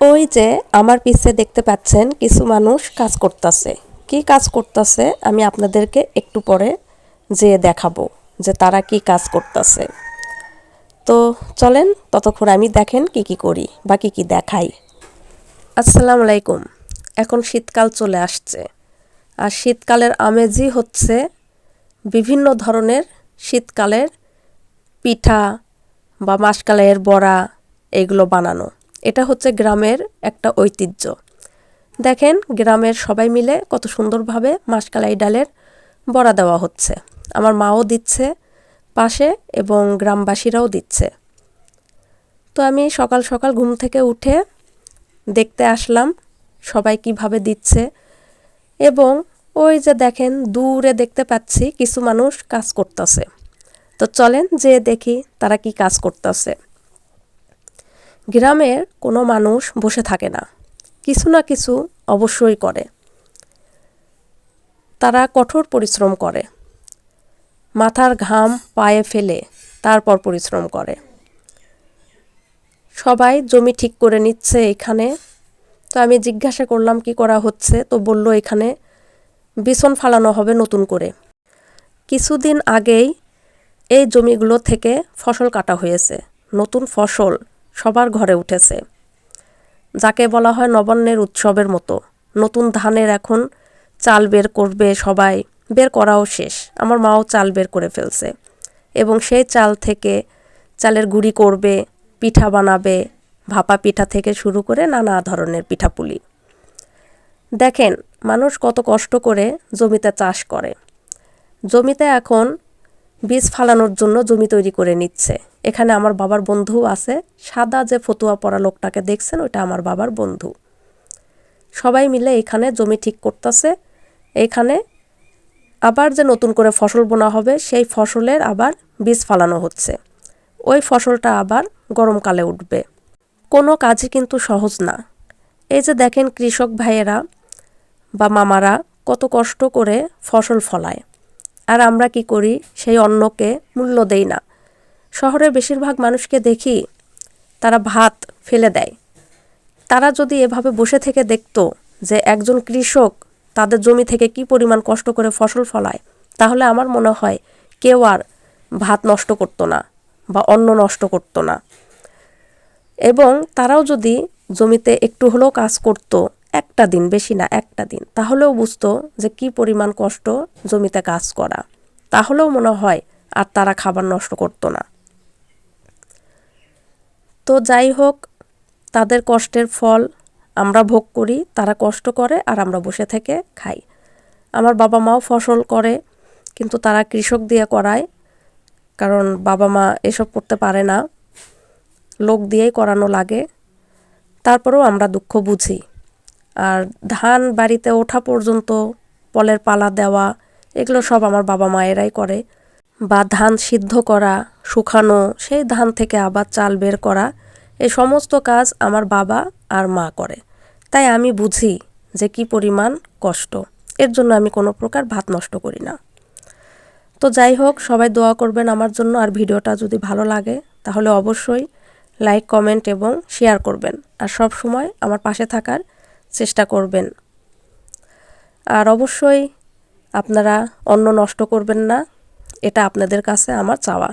ওই যে আমার পিছে দেখতে পাচ্ছেন কিছু মানুষ কাজ করতেছে। কি কাজ করতেছে আমি আপনাদেরকে একটু পরে যেয়ে দেখাবো যে তারা কি কাজ করতেছে। তো চলেন ততক্ষণ আমি দেখেন কি কি করি বা কি কি দেখাই। আসসালামু আলাইকুম। এখন শীতকাল চলে আসছে। আর শীতকালের আমেজই হচ্ছে বিভিন্ন ধরনের শীতকালের পিঠা বা মাসকালের বড়া, এগুলো বানানো। এটা হচ্ছে গ্রামের একটা ঐতিহ্য। দেখেন গ্রামের সবাই মিলে কত সুন্দরভাবে মাসকালাই ডালের বড়া দেওয়া হচ্ছে। আমার মাও দিচ্ছে পাশে এবং গ্রামবাসীরাও দিচ্ছে। তো আমি সকাল সকাল ঘুম থেকে উঠে দেখতে আসলাম সবাই কীভাবে দিচ্ছে এবং ওই যে দেখেন দূরে দেখতে পাচ্ছি কিছু মানুষ কাজ করতেছে। তো চলেন যে দেখি তারা কি কাজ করতেছে। গ্রামের কোনো মানুষ বসে থাকে না। কিছু না কিছু অবশ্যই করে। তারা কঠোর পরিশ্রম করে। মাথার ঘাম পায়ে ফেলে তারপর পরিশ্রম করে। সবাই জমি ঠিক করে নিচ্ছে এখানে। তো আমি জিজ্ঞাসা করলাম, কি করা হচ্ছে? তো বলল, এখানে বিছন ফালানো হবে নতুন করে। কিছুদিন আগেই এই জমিগুলো থেকে ফসল কাটা হয়েছে। নতুন ফসল সবার ঘরে উঠেছে। যাকে বলা হয় নবান্নের উৎসবের মতো। নতুন ধানের এখন চাল বের করবে সবাই। বের করাও শেষ। আমার মাও চাল বের করে ফেলছে। এবং সেই চাল থেকে চালের গুঁড়ি করবে, পিঠা বানাবে, ভাপা পিঠা থেকে শুরু করে নানা ধরনের পিঠাপুলি। দেখেন, মানুষ কত কষ্ট করে জমিতে চাষ করে। জমিতে এখন বীজ ফালানোর জন্য জমি তৈরি করে নিচ্ছে। এখানে আমার বাবার বন্ধু আছে। সাদা যে ফতুয়া পড়া লোকটাকে দেখছেন, ওইটা আমার বাবার বন্ধু। সবাই মিলে এখানে জমি ঠিক করতেছে। এখানে আবার যে নতুন করে ফসল বোনা হবে, সেই ফসলের আবার বীজ ফালানো হচ্ছে। ওই ফসলটা আবার গরমকালে উঠবে। কোনো কাজই কিন্তু সহজ না। এই যে দেখেন কৃষক ভাইয়েরা বা মামারা কত কষ্ট করে ফসল ফলায়। আর আমরা কি করি? সেই অন্নকে মূল্য দেই না। শহরের বেশিরভাগ মানুষকে দেখি তারা ভাত ফেলে দেয়। তারা যদি এভাবে বসে থেকে দেখত যে একজন কৃষক তাদের জমি থেকে কি পরিমাণ কষ্ট করে ফসল ফলায়, তাহলে আমার মনে হয় কেউ আর ভাত নষ্ট করতো না বা অন্ন নষ্ট করতো না। এবং তারাও যদি জমিতে একটু হলেও কাজ করত একটা দিন, বেশি না, একটা দিন। তাহলেও বুঝতো যে কি পরিমাণ কষ্ট জমিতে কাজ করা। তাহলেও মনে হয় আর তারা খাবার নষ্ট করতো না। তো যাই হোক, তাদের কষ্টের ফল আমরা ভোগ করি, তারা কষ্ট করে আর আমরা বসে থেকে খাই। আমার বাবা মাও ফসল করে, কিন্তু তারা কৃষক দিয়ে করায়, কারণ বাবা মা এসব করতে পারে না। লোক দিয়েই করানো লাগে। তারপরেও আমরা দুঃখ বুঝি। আর ধান বাড়িতে ওঠা পর্যন্ত, পলের পালা দেওয়া, এগুলো সব আমার বাবা মায়েরাই করে। বা ধান সিদ্ধ করা, শুকানো, সেই ধান থেকে আবার চাল বের করা এই সমস্ত কাজ আমার বাবা আর মা করে। তাই আমি বুঝি যে কি পরিমাণ কষ্ট। এর জন্য আমি কোনো প্রকার ভাত নষ্ট করি না। তো যাই হোক, সবাই দোয়া করবেন আমার জন্য। আর ভিডিওটা যদি ভালো লাগে, তাহলে অবশ্যই লাইক, কমেন্ট এবং শেয়ার করবেন। আর সব সময় আমার পাশে থাকার চেষ্টা করবেন। আর অবশ্যই আপনারা অন্ন নষ্ট করবেন না এটা আপনাদের কাছে আমার চাওয়া।